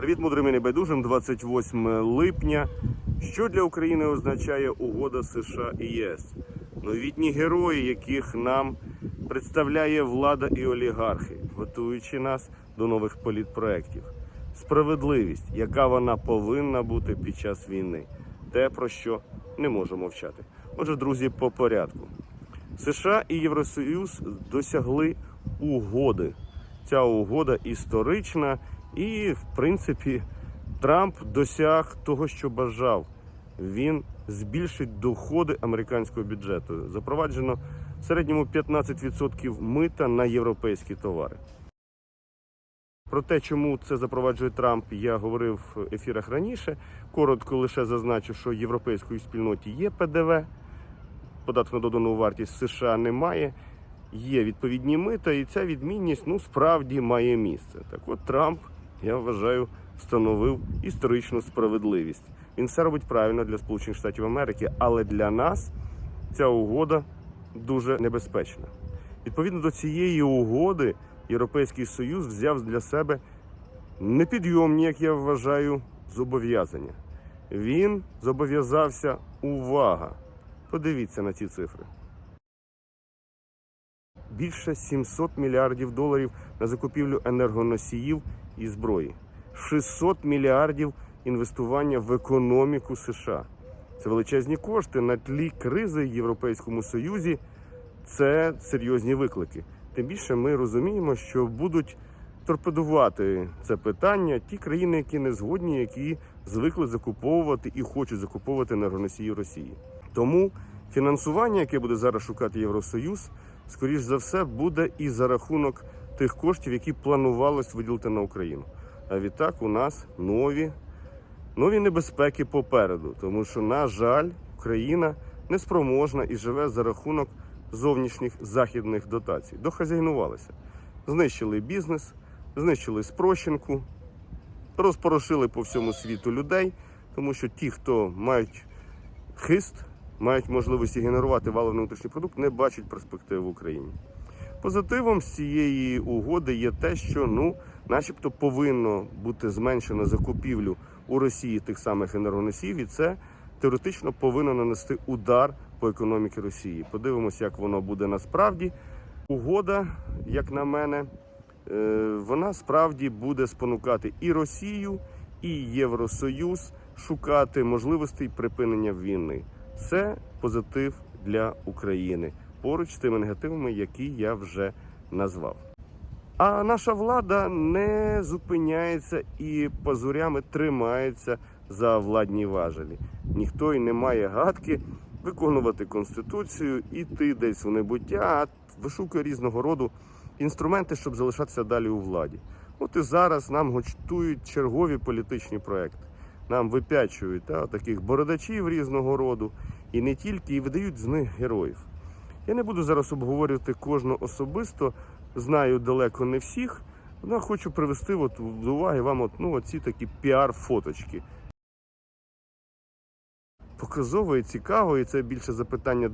Привіт, мудрим і небайдужим. 28 липня. Що для України означає угода США і ЄС? Новітні герої, яких нам представляє влада і олігархи, готуючи нас до нових політпроєктів. Справедливість, яка вона повинна бути під час війни. Те, про що не можемо мовчати. Отже, друзі, по порядку. США і Євросоюз досягли угоди. Ця угода історична, і, в принципі, Трамп досяг того, що бажав. Він збільшить доходи американського бюджету. Запроваджено в середньому 15% мита на європейські товари. Про те, чому це запроваджує Трамп, я говорив в ефірах раніше. Коротко лише зазначу, що європейської спільноті є ПДВ, податок на додану вартість США немає. Є відповідні мита, і ця відмінність ну справді має місце. Так от Трамп, я вважаю, встановив історичну справедливість. Він все робить правильно для Сполучених Штатів Америки, але для нас ця угода дуже небезпечна. Відповідно до цієї угоди, Європейський Союз взяв для себе непідйомні, як я вважаю, зобов'язання. Він зобов'язався увага. Подивіться на ці цифри. Більше 700 мільярдів доларів на закупівлю енергоносіїв і зброї, 600 мільярдів інвестування в економіку США. Це величезні кошти на тлі кризи в Європейському Союзі. Це серйозні виклики. Тим більше ми розуміємо, що будуть торпедувати це питання ті країни, які не згодні, які звикли закуповувати і хочуть закуповувати енергоносії Росії. Тому фінансування, яке буде зараз шукати Євросоюз, скоріш за все буде і за рахунок тих коштів, які планувалось виділити на Україну. А відтак у нас нові, нові небезпеки попереду, тому що, на жаль, Україна неспроможна і живе за рахунок зовнішніх західних дотацій. Дохазяйнувалися, знищили бізнес, знищили спрощенку, розпорошили по всьому світу людей, тому що ті, хто мають хист, мають можливості генерувати валовий внутрішній продукт, не бачать перспектив в Україні. Позитивом з цієї угоди є те, що ну, начебто, повинно бути зменшено закупівлю у Росії тих самих енергоносіїв, і це теоретично повинно нанести удар по економіці Росії. Подивимося, як воно буде насправді. Угода, як на мене, е, вона справді буде спонукати і Росію, і Євросоюз шукати можливостей припинення війни. Це позитив для України поруч з тими негативами, які я вже назвав. А наша влада не зупиняється і пазурями тримається за владні важелі. Ніхто й не має гадки виконувати конституцію, іти десь в небуття, а вишукує різного роду інструменти, щоб залишатися далі у владі. От і зараз нам готують чергові політичні проекти. Нам випячують та, таких бородачів різного роду, і не тільки, і видають з них героїв. Я не буду зараз обговорювати кожного особисто, знаю далеко не всіх. але хочу привести от до уваги вам от, ну, оці такі піар-фоточки. Показово і цікаво, і це більше запитання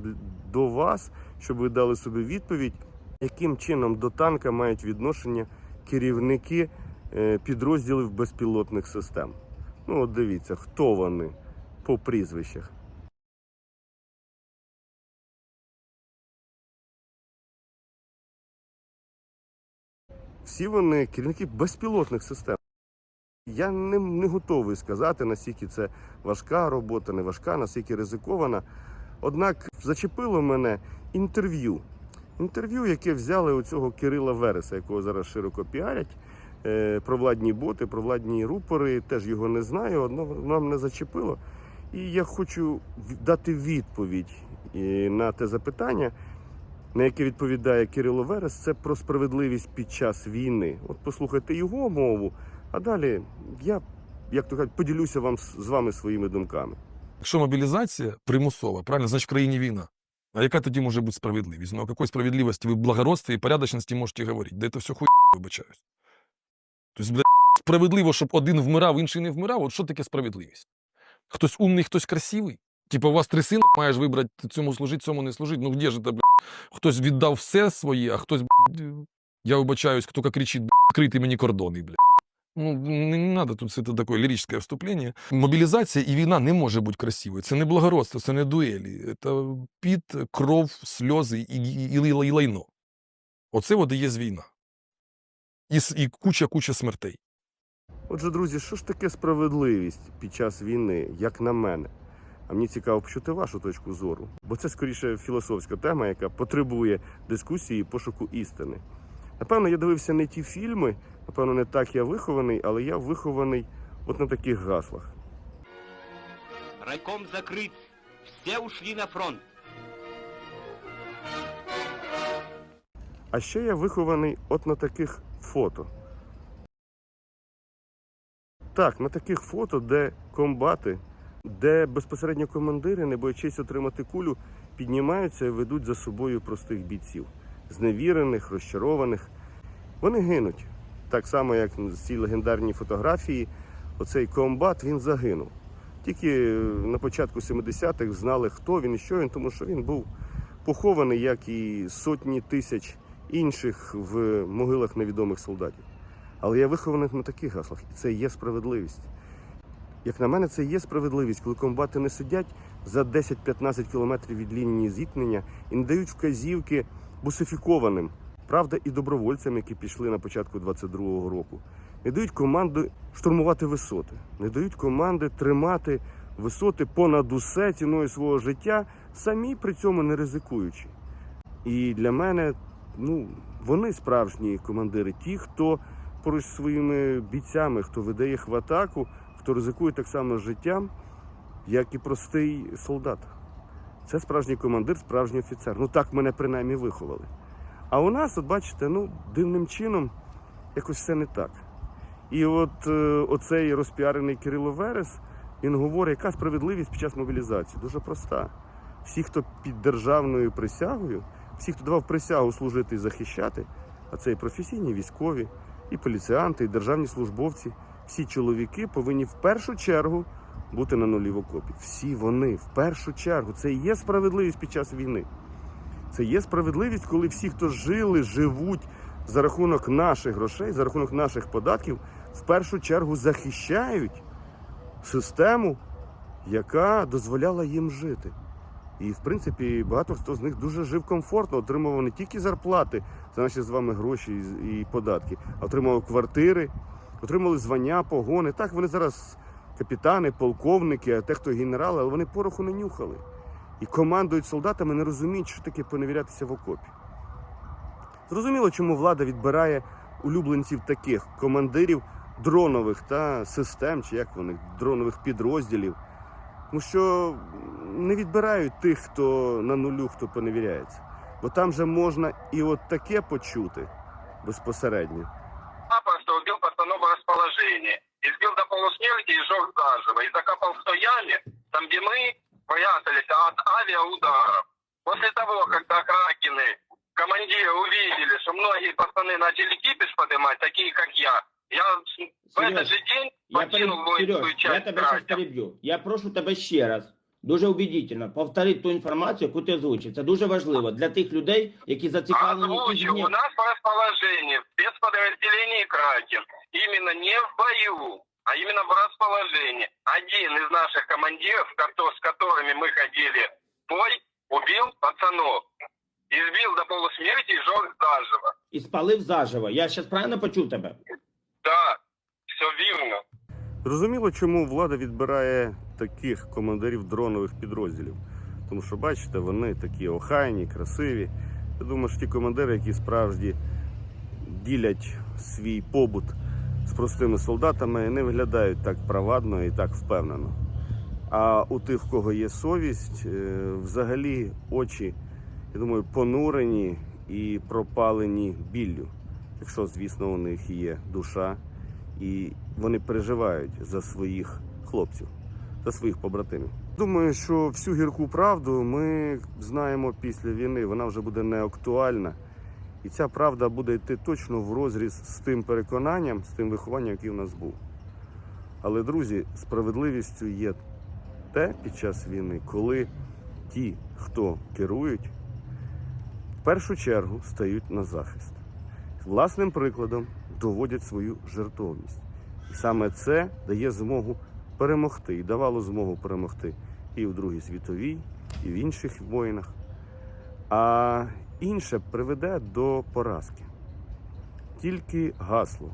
до вас, щоб ви дали собі відповідь, яким чином до танка мають відношення керівники е, підрозділів безпілотних систем. Ну, от дивіться, хто вони по прізвищах. Всі вони керівники безпілотних систем. Я не, не готовий сказати, наскільки це важка робота, не важка, наскільки ризикована. Однак зачепило мене інтерв'ю. Інтерв'ю, яке взяли у цього Кирила Вереса, якого зараз широко піарять, е, про владні боти, про владні рупори. Теж його не знаю, одно воно мене зачепило. І я хочу дати відповідь е, на те запитання, на яке відповідає Кирило Верес, це про справедливість під час війни. От послухайте його мову, а далі я, як то кажуть, поділюся вам з вами своїми думками. Якщо мобілізація примусова, правильно, значить в країні війна. А яка тоді може бути справедливість? Ну, о якій справедливості ви благородстві і порядочності можете говорити? Да це все хуй, вибачаюсь. Тобто, бля, справедливо, щоб один вмирав, інший не вмирав, от що таке справедливість? Хтось умний, хтось красивий? Типа, у вас три сина, маєш вибрати цьому служити, цьому не служити. Ну де ж це, бля? Хтось віддав все своє, а хтось, бля, я вибачаюсь, хто кричить, бля, крити мені кордони, бля. Ну, не, не надо тут це таке ліричне вступлення. Мобілізація і війна не може бути красивою. Це не благородство, це не дуелі. Це піт, кров, сльози і, і, і, і лайно. Оце от і є війна. І, і куча-куча смертей. Отже, друзі, що ж таке справедливість під час війни, як на мене? А мені цікаво почути вашу точку зору, бо це скоріше філософська тема, яка потребує дискусії і пошуку істини. Напевно, я дивився не ті фільми, напевно, не так я вихований, але я вихований от на таких гаслах. Райком закрыт. Все ушли на фронт. А ще я вихований от на таких фото. Так, на таких фото, де комбати, де безпосередньо командири, не боячись отримати кулю, піднімаються і ведуть за собою простих бійців, зневірених, розчарованих. Вони гинуть. Так само, як з цій легендарній фотографії, оцей комбат він загинув. Тільки е, на початку 70-х знали, хто він і що він, тому що він був похований, як і сотні тисяч інших в могилах невідомих солдатів. Але я вихований на таких гаслах, і це є справедливість. Як на мене, це є справедливість, коли комбати не сидять за 10-15 кілометрів від лінії зіткнення і не дають вказівки бусифікованим, правда, і добровольцям, які пішли на початку 22-го року. Не дають команди штурмувати висоти, не дають команди тримати висоти понад усе ціною свого життя, самі при цьому не ризикуючи. І для мене, ну, вони справжні командири, ті, хто поруч своїми бійцями, хто веде їх в атаку, хто ризикує так само життям, як і простий солдат. Це справжній командир, справжній офіцер. Ну так мене принаймні виховали. А у нас, от бачите, ну, дивним чином якось все не так. І от е, оцей розпіарений Кирило Верес, він говорить, яка справедливість під час мобілізації. Дуже проста. Всі, хто під державною присягою, всі, хто давав присягу служити і захищати, а це і професійні військові, і поліціянти, і державні службовці, всі чоловіки повинні в першу чергу бути на нулі в окопі. Всі вони в першу чергу. Це і є справедливість під час війни. Це є справедливість, коли всі, хто жили, живуть за рахунок наших грошей, за рахунок наших податків, в першу чергу захищають систему, яка дозволяла їм жити. І, в принципі, багато хто з них дуже жив комфортно, отримував не тільки зарплати за наші з вами гроші і- податки, а отримував квартири, отримали звання, погони. Так, вони зараз капітани, полковники, а те, хто генерали, але вони пороху не нюхали. І командують солдатами, не розуміють, що таке поневірятися в окопі. Зрозуміло, чому влада відбирає улюбленців таких командирів дронових та систем, чи як вони, дронових підрозділів. Тому що не відбирають тих, хто на нулю, хто поневіряється. Бо там же можна і от таке почути безпосередньо. Расположении. Избил до полусмерти и сжег заживо. И закопал в той яме, там где мы прятались от авиаударов. После того, когда Кракены, командиры увидели, что многие пацаны начали кипиш поднимать, такие как я, я с- в этот же день Я, покинул воинскую Сереж, я тебе зараз Кракена. переб'ю. Я прошу тебе ще раз, дуже убедительно, повторити ту інформацію, яку ти озвучив. Це дуже важливо для тих людей, які зацікавлені Озвучу, у нас в расположении, в спецподразделении Кракен, именно не в бою, а именно в расположении. Один из наших командиров, кото- с которыми мы ходили в бой, убил пацанов. Избил до полусмерти и сжег заживо. І спалив заживо. Я зараз правильно почув тебе? Да, все верно. Зрозуміло, чому влада відбирає таких командирів дронових підрозділів. Тому що, бачите, вони такі охайні, красиві. Я думаю, що ті командири, які справді ділять свій побут з простими солдатами, не виглядають так правадно і так впевнено. А у тих, в кого є совість, е, взагалі очі, я думаю, понурені і пропалені біллю. Якщо, звісно, у них є душа, і вони переживають за своїх хлопців, за своїх побратимів. Думаю, що всю гірку правду ми знаємо після війни. Вона вже буде не актуальна. І ця правда буде йти точно в розріз з тим переконанням, з тим вихованням, який у нас був. Але, друзі, справедливістю є те під час війни, коли ті, хто керують, в першу чергу стають на захист. Власним прикладом доводять свою жертовність. І саме це дає змогу перемогти і давало змогу перемогти і у Другій світовій, і в інших воїнах. А інше приведе до поразки. Тільки гасло.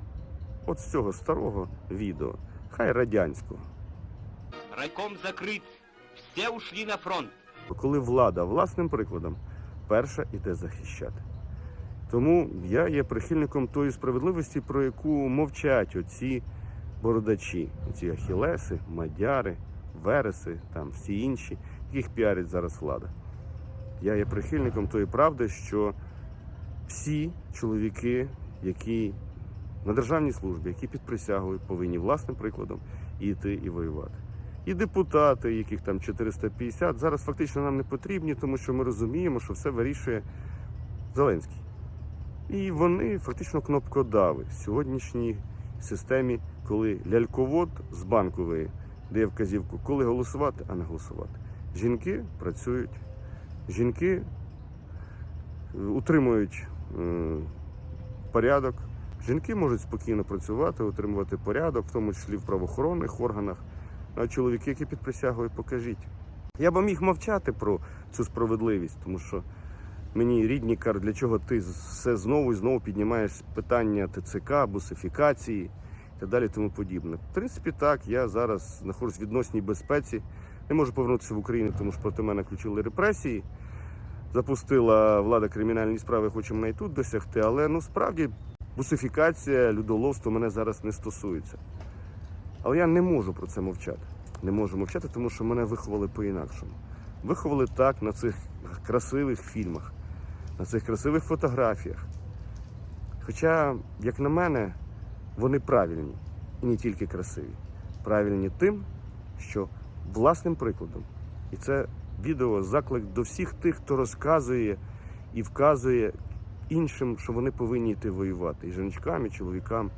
От з цього старого відео, хай радянського. Райком закрыт. Все ушли на фронт. коли влада власним прикладом перша іде захищати. Тому я є прихильником тої справедливості, про яку мовчать оці бородачі, оці ахілеси, мадяри, вереси, там всі інші, яких піарить зараз влада. Я є прихильником тої правди, що всі чоловіки, які на державній службі, які під присягою, повинні власним прикладом йти і воювати. І депутати, яких там 450, зараз фактично нам не потрібні, тому що ми розуміємо, що все вирішує Зеленський. І вони фактично кнопкодави системі, коли ляльковод з банкової дає вказівку, коли голосувати, а не голосувати. Жінки працюють, жінки е, утримують е, порядок. Жінки можуть спокійно працювати, утримувати порядок, в тому числі в правоохоронних органах. А чоловіки, які під присягою, покажіть. Я би міг мовчати про цю справедливість, тому що мені рідні кажуть, для чого ти все знову і знову піднімаєш питання ТЦК, бусифікації і так далі, тому подібне. В принципі, так, я зараз знаходжусь в відносній безпеці. Не можу повернутися в Україну, тому що проти мене включили репресії. Запустила влада кримінальні справи, хоче мене і тут досягти, але ну справді бусифікація, людоловство мене зараз не стосується. Але я не можу про це мовчати. Не можу мовчати, тому що мене виховали по-інакшому. Виховали так на цих красивих фільмах, на цих красивих фотографіях. Хоча, як на мене, вони правильні і не тільки красиві. Правильні тим, що власним прикладом. І це відео заклик до всіх тих, хто розказує і вказує іншим, що вони повинні йти воювати. І жіночкам, і чоловікам.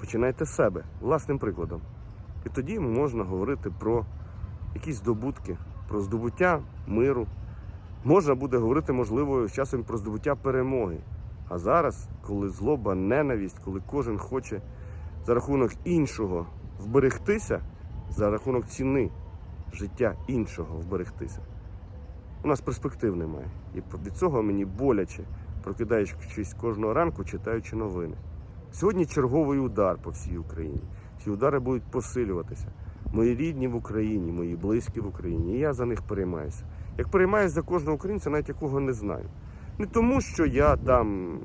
Починайте з себе власним прикладом. І тоді можна говорити про якісь здобутки, про здобуття миру. Можна буде говорити, можливо, з часом про здобуття перемоги. А зараз, коли злоба, ненависть, коли кожен хоче за рахунок іншого вберегтися, за рахунок ціни життя іншого вберегтися, у нас перспектив немає. І від цього мені боляче, прокидаючись кожного ранку, читаючи новини. Сьогодні черговий удар по всій Україні. Ці удари будуть посилюватися. Мої рідні в Україні, мої близькі в Україні. І я за них переймаюся. Як переймаюся за кожного українця, навіть якого не знаю. Не тому, що я там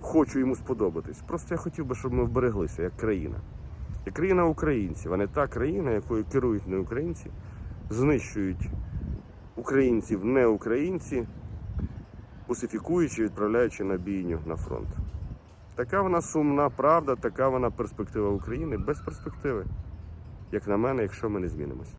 хочу йому сподобатись. Просто я хотів би, щоб ми вбереглися як країна. Як країна українців, а не та країна, якою керують не українці, знищують українців, не українці, бусифікуючи, відправляючи на бійню на фронт. Така вона сумна правда, така вона перспектива України без перспективи. Як на мене, якщо ми не змінимося.